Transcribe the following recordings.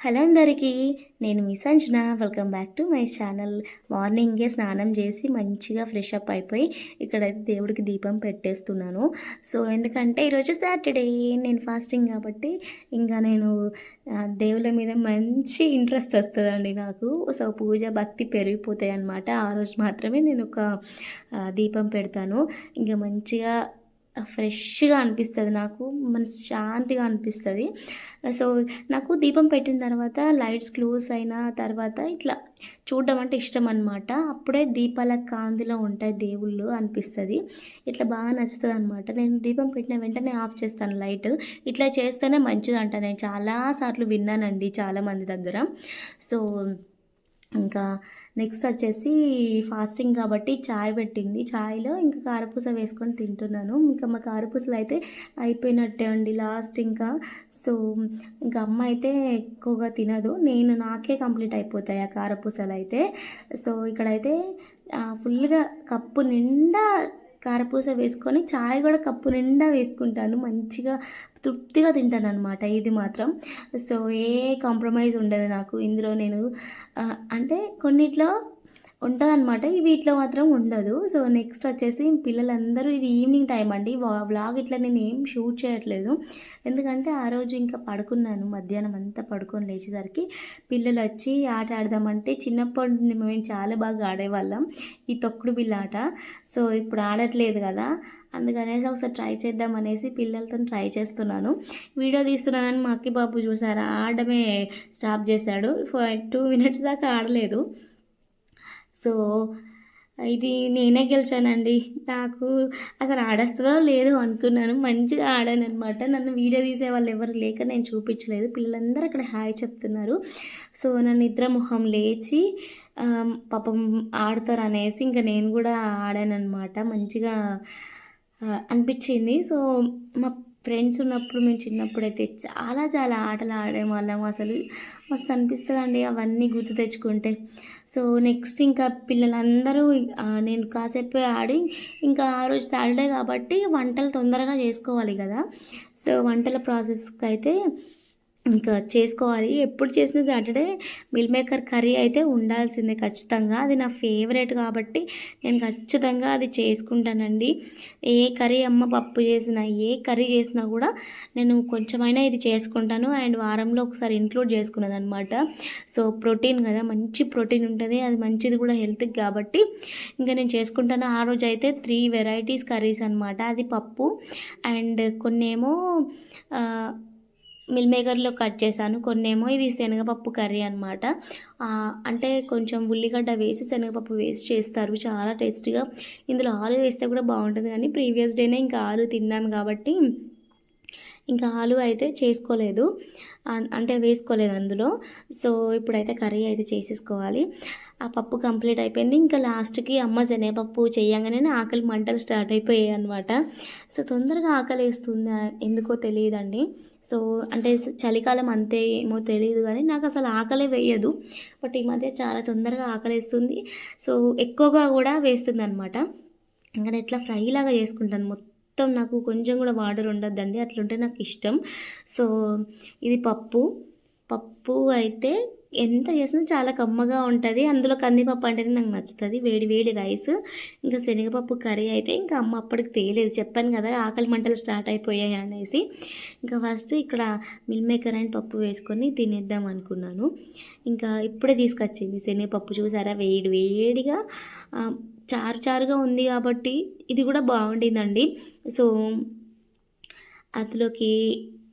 Hello అందరికీ నేను మీ Sanjana. Welcome back to my channel మార్నింగే స్నానం చేసి మంచిగా ఫ్రెష్ అప్ అయిపోయి ఇక్కడైతే దేవుడికి దీపం పెట్టేస్తున్నాను. సో ఎందుకంటే ఈరోజు సాటర్డే నేను ఫాస్టింగ్ కాబట్టి ఇంకా నేను దేవుళ్ళ మీద మంచి ఇంట్రెస్ట్ వస్తుందండి నాకు. సో పూజ భక్తి పెరిగిపోతాయి అన్నమాట. ఆ రోజు మాత్రమే నేను ఒక దీపం పెడతాను. ఇంకా మంచిగా ఫ్రెష్గా అనిపిస్తుంది నాకు మనసు శాంతిగా అనిపిస్తుంది. సో నాకు దీపం పెట్టిన తర్వాత లైట్స్ క్లోజ్ అయిన తర్వాత ఇట్లా చూడడం అంటే ఇష్టం అనమాట అప్పుడే దీపాల కాంతిలో ఉంటాయి దేవుళ్ళు అనిపిస్తుంది. ఇట్లా బాగా నచ్చుతుంది అనమాట నేను దీపం పెట్టిన వెంటనే ఆఫ్ చేస్తాను లైట్. ఇట్లా చేస్తేనే మంచిది అంట నేను చాలాసార్లు విన్నానండి చాలామంది దగ్గర. సో ఇంకా నెక్స్ట్ వచ్చేసి ఫాస్టింగ్ కాబట్టి చాయ్ పెట్టింది. చాయ్లో ఇంకా కారపూస వేసుకొని తింటున్నాను. ఇంకా మా కారపూసలు అయితే అయిపోయినట్టే అండి లాస్ట్ ఇంకా. సో ఇంకా అమ్మ అయితే ఎక్కువగా తినదు. నేను నాకే కంప్లీట్ అయిపోతాయి ఆ కారపూసలు అయితే. సో ఇక్కడైతే ఫుల్గా కప్పు నిండా కారపూస వేసుకొని చాయ్ కూడా కప్పు నిండా వేసుకుంటాను. మంచిగా తృప్తిగా తింటాను అనమాట ఇది మాత్రం. సో ఏ కాంప్రమైజ్ ఉండదు నాకు. ఇందులో నేను అంటే కొన్నిట్లో ఉంటుందన్నమాట. వీటిలో మాత్రం ఉండదు. సో నెక్స్ట్ వచ్చేసి పిల్లలందరూ ఇది ఈవినింగ్ టైం అండి. వ్లాగ్ ఇట్లా నేను ఏం షూట్ చేయట్లేదు. ఎందుకంటే ఆ రోజు ఇంకా పడుకున్నాను. మధ్యాహ్నం అంతా పడుకొని లేచేసరికి పిల్లలు వచ్చి ఆట ఆడదామంటే చిన్నప్పటి నుండి మేము చాలా బాగా ఆడేవాళ్ళం. ఈ తొక్కుడు బిల్ల ఆట. సో ఇప్పుడు ఆడట్లేదు కదా. అందుకనేసి ఒకసారి ట్రై చేద్దాం అనేసి పిల్లలతో ట్రై చేస్తున్నాను. వీడియో తీస్తున్నానని మా అక్కి బాబు చూసారా? ఆడమే స్టాప్ చేశాడు. టూ మినిట్స్ దాకా ఆడలేదు. సో ఇది నేనే గెలిచానండి. నాకు అసలు ఆడేస్తుందో లేదో అనుకున్నాను. మంచిగా ఆడాను అనమాట నన్ను వీడియో తీసే వాళ్ళు ఎవరు లేక నేను చూపించలేదు. పిల్లలందరూ అక్కడ హాయ్ చెప్తున్నారు. సో నా నిద్ర మొహం లేచి పాపం ఆడతారు అనేసి ఇంకా నేను కూడా ఆడాను అనమాట మంచిగా అనిపించింది. సో మా ఫ్రెండ్స్ ఉన్నప్పుడు మేము చిన్నప్పుడైతే చాలా చాలా ఆటలు ఆడేవాళ్ళం. అసలు మస్తు అనిపిస్తుందండి అవన్నీ గుర్తు తెచ్చుకుంటే. సో నెక్స్ట్ ఇంకా పిల్లలందరూ నేను కాసేపు ఆడి ఇంకా ఆ రోజు సాటర్డే కాబట్టి వంటలు తొందరగా చేసుకోవాలి కదా. సో వంటల ప్రాసెస్కి అయితే ఇంకా చేసుకోవాలి. ఎప్పుడు చేసిన సాటర్డే మిల్ మేకర్ కర్రీ అయితే ఉండాల్సిందే ఖచ్చితంగా. అది నా ఫేవరెట్ కాబట్టి నేను ఖచ్చితంగా అది చేసుకుంటానండి. ఏ కర్రీ అమ్మ పప్పు చేసినా ఏ కర్రీ చేసినా కూడా నేను కొంచెమైనా ఇది చేసుకుంటాను. అండ్ వారంలో ఒకసారి ఇంక్లూడ్ చేసుకున్నది అనమాట సో ప్రోటీన్ కదా మంచి ప్రోటీన్ ఉంటుంది. అది మంచిది కూడా హెల్త్కి కాబట్టి ఇంకా నేను చేసుకుంటాను. ఆ రోజు అయితే త్రీ వెరైటీస్ కర్రీస్ అనమాట అది పప్పు అండ్ కొన్నేమో మిల్ మేకర్లో కట్ చేశాను. కొన్నేమో ఇది శనగపప్పు కర్రీ అనమాట అంటే కొంచెం ఉల్లిగడ్డ వేసి శనగపప్పు వేసి చేస్తారు. చాలా టేస్టీగా. ఇందులో ఆలు వేస్తే కూడా బాగుంటుంది. కానీ ప్రీవియస్ డేనే ఇంకా ఆలు తిన్నాను కాబట్టి ఇంకా ఆలు అయితే చేసుకోలేదు. అంటే వేసుకోలేదు అందులో. సో ఇప్పుడైతే కర్రీ అయితే చేసేసుకోవాలి. ఆ పప్పు కంప్లీట్ అయిపోయింది. ఇంకా లాస్ట్కి అమ్మ శనగపప్పు చేయంగానే ఆకలి మంటలు స్టార్ట్ అయిపోయాయి అనమాట సో తొందరగా ఆకలి వేస్తుంది ఎందుకో తెలియదండి. సో అంటే చలికాలం అంతే ఏమో తెలియదు కానీ నాకు అసలు ఆకలే వేయదు. బట్ ఈ మధ్య చాలా తొందరగా ఆకలి వేస్తుంది. సో ఎక్కువగా కూడా వేస్తుంది అనమాట ఇంకా ఎట్లా ఫ్రై లాగా చేసుకుంటాను మొత్తం. మొత్తం నాకు కొంచెం కూడా వాటర్ ఉండద్దండి. అట్లుంటే నాకు ఇష్టం. సో ఇది పప్పు. పప్పు అయితే ఎంత చేసినా చాలా కమ్మగా ఉంటుంది. అందులో కందిపప్పు అంటేనే నాకు నచ్చుతుంది. వేడి వేడి రైస్ ఇంకా శనగపప్పు కర్రీ అయితే ఇంకా అమ్మ అప్పటికి తేలేదు. చెప్పాను కదా ఆకలి మంటలు స్టార్ట్ అయిపోయాయి అనేసి. ఇంకా ఫస్ట్ ఇక్కడ మిల్ మేకర్ అండ్ పప్పు వేసుకొని తినేద్దాం అనుకున్నాను. ఇంకా ఇప్పుడే తీసుకొచ్చింది శనగపప్పు. చూసారా? వేడి వేడిగా చారు చారుగా ఉంది కాబట్టి ఇది కూడా బాగుండిందండి. సో అందులోకి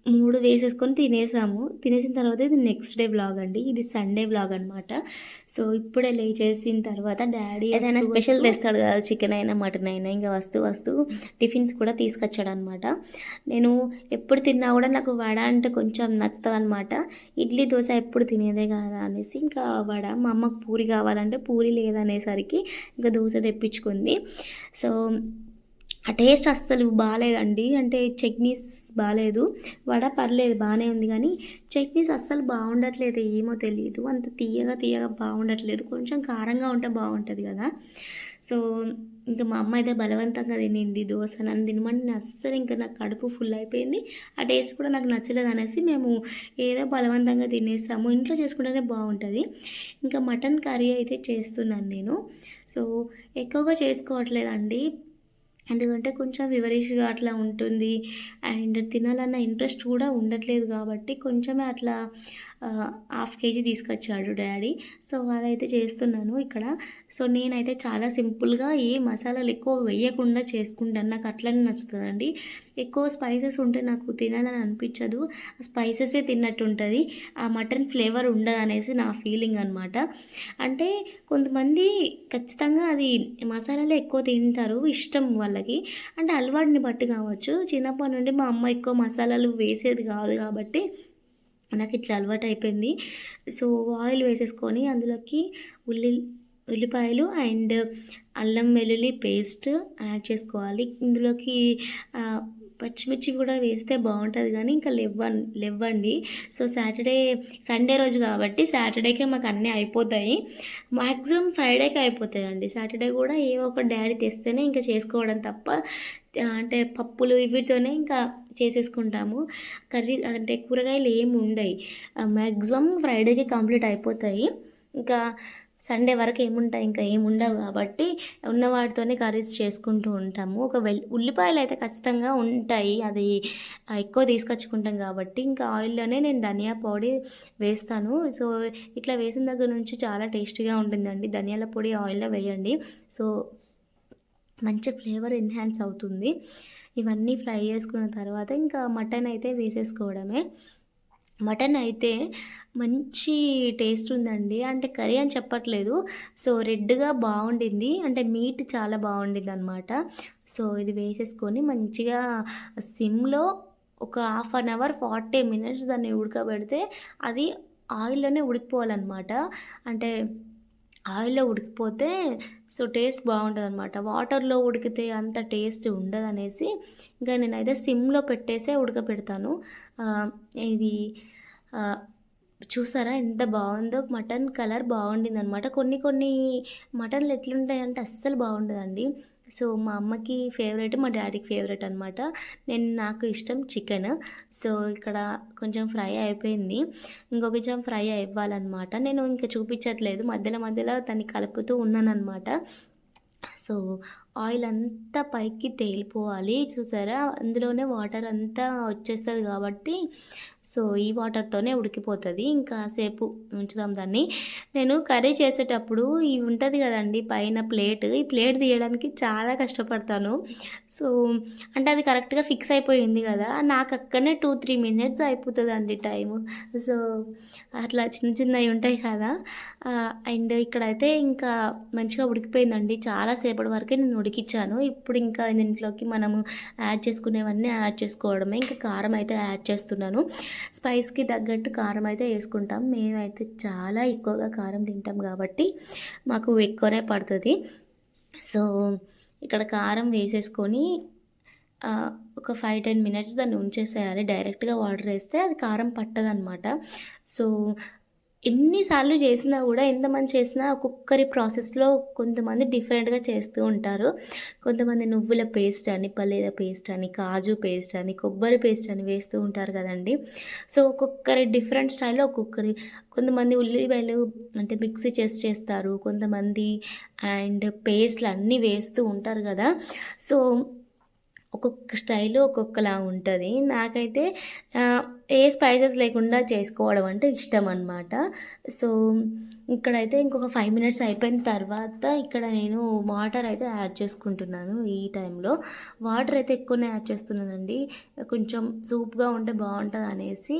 మూడు వేసేసుకొని తినేసాము. తినేసిన తర్వాత ఇది నెక్స్ట్ డే వ్లాగ్ అండి. ఇది సండే వ్లాగ్ అనమాట సో ఇప్పుడే లేచేసిన తర్వాత డాడీ ఏదైనా స్పెషల్ తెస్తాడు కదా చికెన్ అయినా మటన్ అయినా ఇంకా వస్తూ వస్తూ టిఫిన్స్ కూడా తీసుకొచ్చాడు అనమాట నేను ఎప్పుడు తిన్నా కూడా నాకు వడ అంటే కొంచెం నచ్చుతుంది అనమాట ఇడ్లీ దోశ ఎప్పుడు తినేదే కదా అనేసి ఇంకా వడ మా అమ్మకు పూరి కావాలంటే పూరి లేదనేసరికి ఇంకా దోశ తెప్పించుకుంది. సో ఆ టేస్ట్ అస్సలు బాగాలేదండి అంటే చట్నీస్ బాగాలేదు వడ పర్లేదు బాగానే ఉంది కానీ చట్నీస్ అస్సలు బాగుండట్లేదు ఏమో తెలియదు అంత తీయగా తీయగా బాగుండట్లేదు కొంచెం కారంగా ఉంటే బాగుంటుంది కదా. సో ఇంకా మా అమ్మ అయితే బలవంతంగా తినింది. దోశ నన్ను తినమని నేను అస్సలు ఇంకా నాకు కడుపు ఫుల్ అయిపోయింది. ఆ టేస్ట్ కూడా నాకు నచ్చలేదు అనేసి మేము ఏదో బలవంతంగా తినేసాము. ఇంట్లో చేసుకుంటేనే బాగుంటుంది ఇంకా మటన్ కర్రీ అయితే చేస్తున్నాను నేను. సో ఎక్కువగా చేసుకోవట్లేదండి. ఎందుకంటే కొంచెం వివరిష్గా అట్లా ఉంటుంది. అండ్ తినాలన్న ఇంట్రెస్ట్ కూడా ఉండట్లేదు కాబట్టి కొంచెమే అట్లా హాఫ్ కేజీ తీసుకొచ్చాడు డాడీ. సో అదైతే చేస్తున్నాను ఇక్కడ. సో నేనైతే చాలా సింపుల్గా ఏ మసాలాలు ఎక్కువ వేయకుండా చేసుకుంటాను. నాకు అట్లనే నచ్చుతుందండి. ఎక్కువ స్పైసెస్ ఉంటే నాకు తినాలని అనిపించదు. స్పైసెసే తిన్నట్టు ఉంటుంది. ఆ మటన్ ఫ్లేవర్ ఉండదు అనేసి నా ఫీలింగ్ అనమాట అంటే కొంతమంది ఖచ్చితంగా అది మసాలాలు ఎక్కువ తింటారు. ఇష్టం వాళ్ళకి. అంటే అలవాటుని బట్టి కావచ్చు. చిన్నప్పటి నుండి మా అమ్మ ఎక్కువ మసాలాలు వేసేది కాదు కాబట్టి నాకు ఇట్లా అలవాటు అయిపోయింది. సో ఆయిల్ వేసేసుకొని అందులోకి ఉల్లి ఉల్లిపాయలు అండ్ అల్లం వెల్లుల్లి పేస్ట్ యాడ్ చేసుకోవాలి. ఇందులోకి పచ్చిమిర్చి కూడా వేస్తే బాగుంటుంది కానీ ఇంకా లెవ్వ లెవ్వండి. సో సాటర్డే సండే రోజు కాబట్టి సాటర్డేకే మాకు అన్నీ అయిపోతాయి. మ్యాక్సిమం ఫ్రైడేకి అయిపోతాయండి. సాటర్డే కూడా ఏ ఒక డాడీ తెస్తేనే ఇంకా చేసుకోవడం తప్ప అంటే పప్పులు వీటితోనే ఇంకా చేసేసుకుంటాము. కర్రీ అంటే కూరగాయలు ఏమి ఉండవు మ్యాక్సిమం ఫ్రైడేకి కంప్లీట్ అయిపోతాయి. ఇంకా సండే వరకు ఏముంటాయి? ఇంకా ఏముండవు కాబట్టి ఉన్న వాటితోనే కర్రీస్ చేసుకుంటూ ఉంటాము. ఒక వెల్ ఉల్లిపాయలు అయితే ఖచ్చితంగా ఉంటాయి. అది ఎక్కువ తీసుకొచ్చుకుంటాం కాబట్టి ఇంకా ఆయిల్లోనే నేను ధనియా పొడి వేస్తాను. సో ఇట్లా వేసిన దగ్గర నుంచి చాలా టేస్టీగా ఉంటుందండి. ధనియాల పొడి ఆయిల్లో వేయండి. సో మంచి ఫ్లేవర్ ఎన్హాన్స్ అవుతుంది. ఇవన్నీ ఫ్రై చేసుకున్న తర్వాత ఇంకా మటన్ అయితే వేసేసుకోవడమే. మటన్ అయితే మంచి టేస్ట్ ఉందండి. అంటే కర్రీ అని చెప్పట్లేదు. సో రెడ్గా బాగుండింది అంటే మీట్ చాలా బాగుండింది అనమాట సో ఇది వేసేసుకొని మంచిగా సిమ్లో ఒక half an hour forty minutes దాన్ని ఉడకబెడితే అది ఆయిల్లోనే ఉడికిపోవాలన్నమాట అంటే ఆయిల్లో ఉడికిపోతే సో టేస్ట్ బాగుంటుంది అనమాట వాటర్లో ఉడికితే అంత టేస్ట్ ఉండదు అనేసి ఇంకా నేనైతే సిమ్లో పెట్టేసే ఉడకపెడతాను. ఇది చూసారా ఎంత బాగుందో? మటన్ కలర్ బాగుండింది అనమాట కొన్ని కొన్ని మటన్లు ఎట్లుంటాయంటే అస్సలు బాగుండదండి. సో మా అమ్మకి ఫేవరెట్ మా డాడీకి ఫేవరెట్ అనమాట నేను నాకు ఇష్టం చికెన్. సో ఇక్కడ కొంచెం ఫ్రై అయిపోయింది. ఇంకొక కొంచెం ఫ్రై అవ్వాలన్నమాట. నేను ఇంకా చూపించట్లేదు. మధ్యలో మధ్యలో దాన్ని కలుపుతూ ఉన్నానన్నమాట. సో ఆయిల్ అంతా పైకి తేలిపోవాలి. చూసారా? అందులోనే వాటర్ అంతా వచ్చేస్తుంది కాబట్టి సో ఈ వాటర్తోనే ఉడికిపోతుంది. ఇంకా సేపు ఉంచుదాం దాన్ని. నేను కర్రీ చేసేటప్పుడు ఇవి ఉంటుంది కదండి పైన ప్లేట్. ఈ ప్లేట్ తీయడానికి చాలా కష్టపడతాను. సో అంటే అది కరెక్ట్గా ఫిక్స్ అయిపోయింది కదా. నాకు అక్కడనే టూ త్రీ మినిట్స్ అయిపోతుందండి టైము. సో అట్లా చిన్న చిన్నవి ఉంటాయి కదా. అండ్ ఇక్కడైతే ఇంకా మంచిగా ఉడికిపోయిందండి. చాలాసేపటి వరకే నేను ఉడికిచ్చాను. ఇప్పుడు ఇంకా దీంట్లోకి మనము యాడ్ చేసుకునేవన్నీ యాడ్ చేసుకోవడమే. ఇంకా కారం అయితే యాడ్ చేస్తున్నాను. స్పైస్కి తగ్గట్టు కారం అయితే వేసుకుంటాం. మేమైతే చాలా ఎక్కువగా కారం తింటాం కాబట్టి మాకు ఎక్కువనే పడుతుంది. సో ఇక్కడ కారం వేసేసుకొని ఒక ఫైవ్ టెన్ మినిట్స్ దాన్ని ఉంచేసేయాలి. డైరెక్ట్గా వాటర్ వేస్తే అది కారం పట్టదనమాట సో ఎన్నిసార్లు చేసినా కూడా ఎంతమంది చేసినా ఒక్కొక్కరి ప్రాసెస్లో కొంతమంది డిఫరెంట్గా చేస్తూ ఉంటారు. కొంతమంది నువ్వుల పేస్ట్ అని పల్లీల పేస్ట్ అని కాజు పేస్ట్ అని కొబ్బరి పేస్ట్ అని వేస్తూ ఉంటారు కదండి. సో ఒక్కొక్కరి డిఫరెంట్ స్టైల్లో ఒక్కొక్కరి కొంతమంది ఉల్లిపాయలు అంటే మిక్సీ చేసి చేస్తారు కొంతమంది అండ్ పేస్ట్లు అన్నీ వేస్తూ ఉంటారు కదా. సో ఒక్కొక్క స్టైల్ ఒక్కొక్కలా ఉంటుంది. నాకైతే ఏ స్పైసెస్ లేకుండా చేసుకోవడం అంటే ఇష్టం అనమాట సో ఇక్కడైతే ఇంకొక ఫైవ్ మినిట్స్ అయిపోయిన తర్వాత ఇక్కడ నేను వాటర్ అయితే యాడ్ చేసుకుంటున్నాను ఈ టైంలో వాటర్ అయితే ఎక్కువనే యాడ్ చేస్తున్నానండి. కొంచెం సూప్గా ఉంటే బాగుంటుంది అనేసి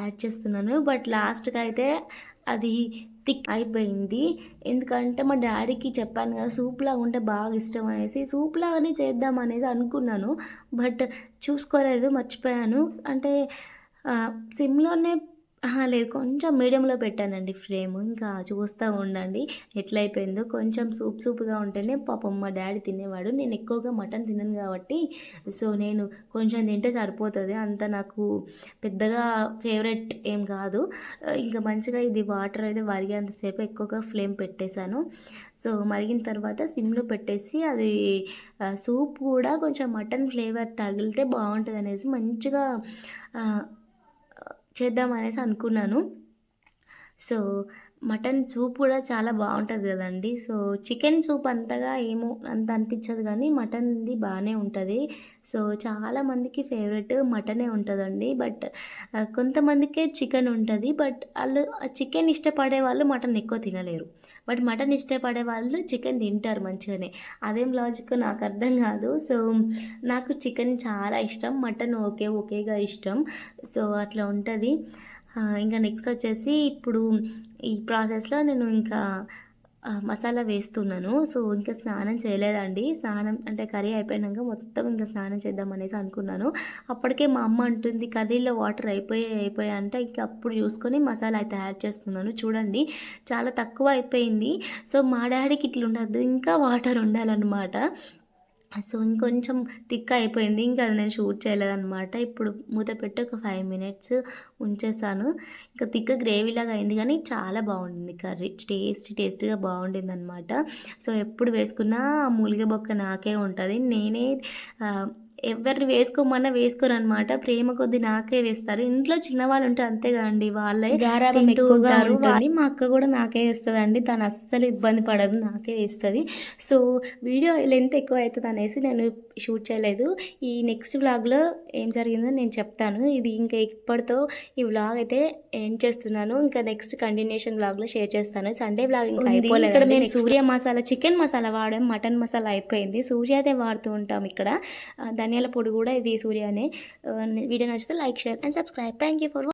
యాడ్ చేస్తున్నాను. బట్ లాస్ట్కి అయితే అది థిక్ అయిపోయింది. ఎందుకంటే మా డాడీకి చెప్పాను కదా సూప్లా ఉంటే బాగా ఇష్టం అనేసి. సూప్లాగానే చేద్దాం అనేది అనుకున్నాను. బట్ చూసుకోలేదు మర్చిపోయాను. అంటే సిమ్లోనే లేదు కొంచెం మీడియంలో పెట్టానండి ఫ్లేమ్. ఇంకా చూస్తా ఉండండి ఎట్లయిపోయిందో. కొంచెం సూప్ సూప్‌గా ఉంటేనే పాపం మా డాడీ తినేవాడు. నేను ఎక్కువగా మటన్ తినను కాబట్టి సో, నేను కొంచెం తింటే సరిపోతుంది అంత నాకు పెద్దగా ఫేవరెట్ ఏం కాదు. ఇంకా మంచిగా ఇది వాటర్ అయితే వరిగేంతసేపు ఎక్కువగా ఫ్లేమ్ పెట్టేశాను. సో, మరిగిన తర్వాత సిమ్‌లో పెట్టేసి అది సూప్ కూడా కొంచెం మటన్ ఫ్లేవర్ తగిలితే బాగుంటుంది అనేసి మంచిగా చేద్దాం చేద్దామనేసి అనుకున్నాను. సో, మటన్ సూప్ కూడా చాలా బాగుంటుంది కదండి సో, చికెన్ సూప్ అంతగా ఏమో అంత అనిపించదు కానీ మటన్‌ది బాగానే ఉంటుంది సో, చాలామందికి ఫేవరెట్ మటనే ఉంటుందండి బట్ కొంతమందికే చికెన్ ఉంటుంది బట్ వాళ్ళు చికెన్ ఇష్టపడే వాళ్ళు మటన్ ఎక్కువ తినలేరు. బట్ మటన్ ఇష్టపడే వాళ్ళు చికెన్ తింటారు మంచిగానే. అదేం లాజిక్ నాకు అర్థం కాదు సో, నాకు చికెన్ చాలా ఇష్టం. Mutton okay. ఓకేగా ఇష్టం. సో, అట్లా ఉంటుంది ఇంకా నెక్స్ట్ వచ్చేసి ఇప్పుడు ఈ ప్రాసెస్‌లో నేను ఇంకా మసాలా వేస్తున్నాను. సో, ఇంకా స్నానం చేయలేదండి. స్నానం అంటే కర్రీ అయిపోయినాక మొత్తం ఇంకా స్నానం చేద్దామనేసి అనుకున్నాను. అప్పటికే మా అమ్మ అంటుంది కర్రీలో వాటర్ అయిపోయి అయిపోయాయి అంటే ఇంకా అప్పుడు చూసుకొని మసాలా అయితే యాడ్ చేస్తున్నాను. చూడండి చాలా తక్కువ అయిపోయింది. సో, మా డాడీకి ఇట్లా ఉండద్దు ఇంకా వాటర్ ఉండాలన్నమాట సో, ఇంకొంచెం థిక్ అయిపోయింది. ఇంకా అది నేను షూట్ చేయలేదనమాట. ఇప్పుడు మూత పెట్టి ఒక ఫైవ్ మినిట్స్ ఉంచేసాను. ఇంకా థిక్ గ్రేవీలాగా అయింది కానీ చాలా బాగుంటుంది కర్రీ. టేస్టీ టేస్టీగా బావుండిందనమాట. సో, ఎప్పుడు వేసుకున్నా మూలిగ బొక్క నాకే ఉంటుంది నేనే ఎవరిని వేసుకోమన్నా వేసుకోరనమాట. ప్రేమ కొద్దీ నాకే వేస్తారు. ఇంట్లో చిన్నవాళ్ళు ఉంటే అంతే గదండీ! వాళ్ళే ఎక్కువగా. ఉంటుంది. మా అక్క గూడా నాకే ఏస్తదండి. తను అస్సలు ఇబ్బంది పడదు. నాకే ఏస్తది. సో, వీడియో లెంత్ ఎక్కువ అయితదనేసి నేను షూట్ చేయలేదు. ఈ నెక్స్ట్ వ్లాగ్‌లో ఏం జరిగిందో నేను చెప్తాను. ఇది ఇంక ఇప్పటితో ఈ వ్లాగ్ అయితే ఎండ్ చేస్తున్నాను. ఇంకా నెక్స్ట్ కంటిన్యూషన్ వ్లాగ్‌లో షేర్ చేస్తాను. సండే వ్లాగ్ ఇంకా. ఇక్కడ మేము సూర్య మసాలా చికెన్ మసాలా వాడాం. మటన్ మసాలా అయిపోయింది. సూర్యదే వాడుతూ ఉంటాం ఇక్కడ. ఆహ్, ధనియాల పొడి కూడా ఇది సూర్యనే. వీడియో నచ్చితే like, share and subscribe. Thank you for